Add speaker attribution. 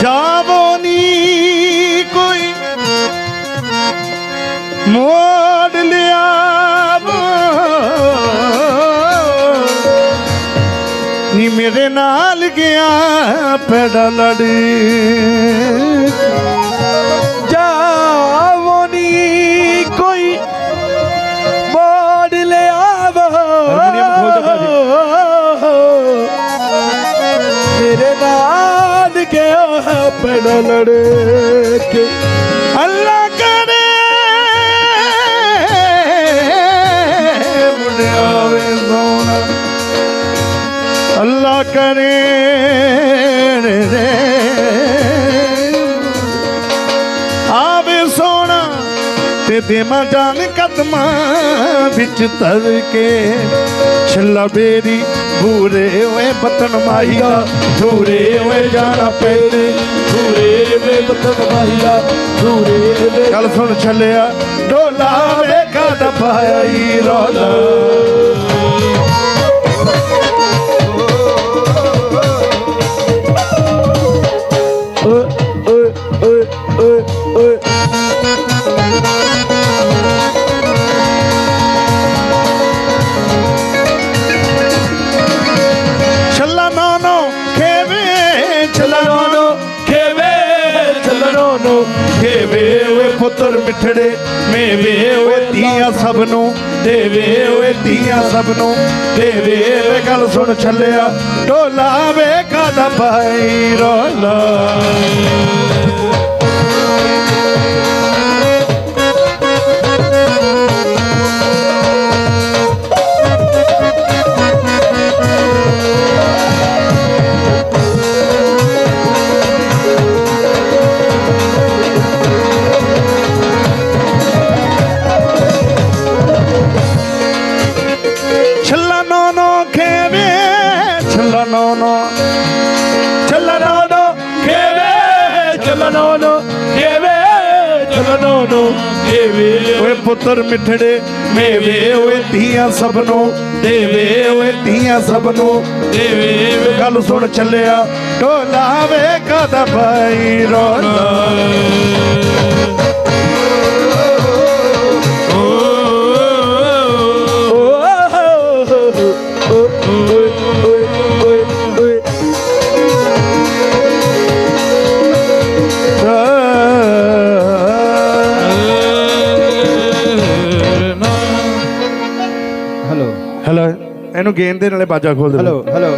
Speaker 1: ਜਾਵੋ ਨੀ ਕੋਈ। ਮੋੜ ਲਿਆ ਨੀ ਮੇਰੇ ਨਾਲ ਗਿਆ ਪੈੜਾ ਲੜ।
Speaker 2: ਨਾਲ ਗਿਆ ਪੜ ਲੜ ਕੇ
Speaker 1: ਅੱਲਾ ਕਰੇ। ਮੁੰਡਿਆ ਵੇ ਸੋਣਾ ਅੱਲਾ ਕਰੇ ਰੇ ਆਵੇ ਸੋਣਾ ਤੇ ਦੇਵਾਂ ਜਾਨ ਕਦਮਾਂ ਵਿੱਚ ਧਰ ਕੇ ਛੱਲਾ ਬੇਰੀ ਬੂਰੇ ਓਏ ਬਤਨ ਮਾਈ ਦਾ ਧੂਰੇ ਓਏ ਜਾਣਾ ਪੈਂਦੇ
Speaker 2: ਧੂਰੇ ਵੇ ਬਤਨ ਮਾਹੀਆ, ਧੂਰੇ ਵੇ
Speaker 1: ਗੱਲ ਸੁਣ ਛੱਲਿਆ ਢੋਲਾ ਵੇਖਾ ਦਫਾਇਆ ਈ ਰੋਲਾ। ਨੂੰ ਖੇਵੇ ਓਏ ਪੁੱਤਰ ਮਿੱਠੜੇ, ਮੇਵੇ ਓਏ ਧੀਆਂ ਸਭ ਨੂੰ, ਦੇਵੇ ਓਏ ਧੀਆਂ ਸਭ ਨੂੰ, ਦੇਵੇ ਵੇ ਗੱਲ ਸੁਣ ਛੱਲਿਆ ਢੋਲਾ ਵੇਖਾ ਪਾਈ ਰੋਲਾ। ਛੱਲਾ ਨੋ ਨੋ। ਛੱਲਾ ਨੋ ਨੋ।
Speaker 2: ਖੇਵੇ ਚੱਲਣੋ ਨੂੰ ਖੇਵੇ ਚੱਲਣੋ ਨੂੰ ਖੇਵੇ
Speaker 1: ਓਏ ਪੁੱਤਰ ਮਿੱਠੜੇ ਮੇਵੇ ਓਏ ਧੀਆਂ ਸਭ ਨੂੰ ਦੇਵੇ ਓਏ ਧੀਆਂ ਸਭ ਨੂੰ
Speaker 2: ਦੇਵੇ
Speaker 1: ਗੱਲ ਸੁਣ ਚੱਲਿਆ, ਢੋਲਾ ਵੇ ਕਦਾ ਭਾਈ ਰੋਲਾ।
Speaker 2: ਹੈਲੋ
Speaker 1: ਇਹਨੂੰ ਗੇਂਦ ਦੇ ਨਾਲੇ ਬਾਜਾ ਖੋਲ ਦੇ
Speaker 2: ਹੈਲੋ
Speaker 1: ਹੈਲੋ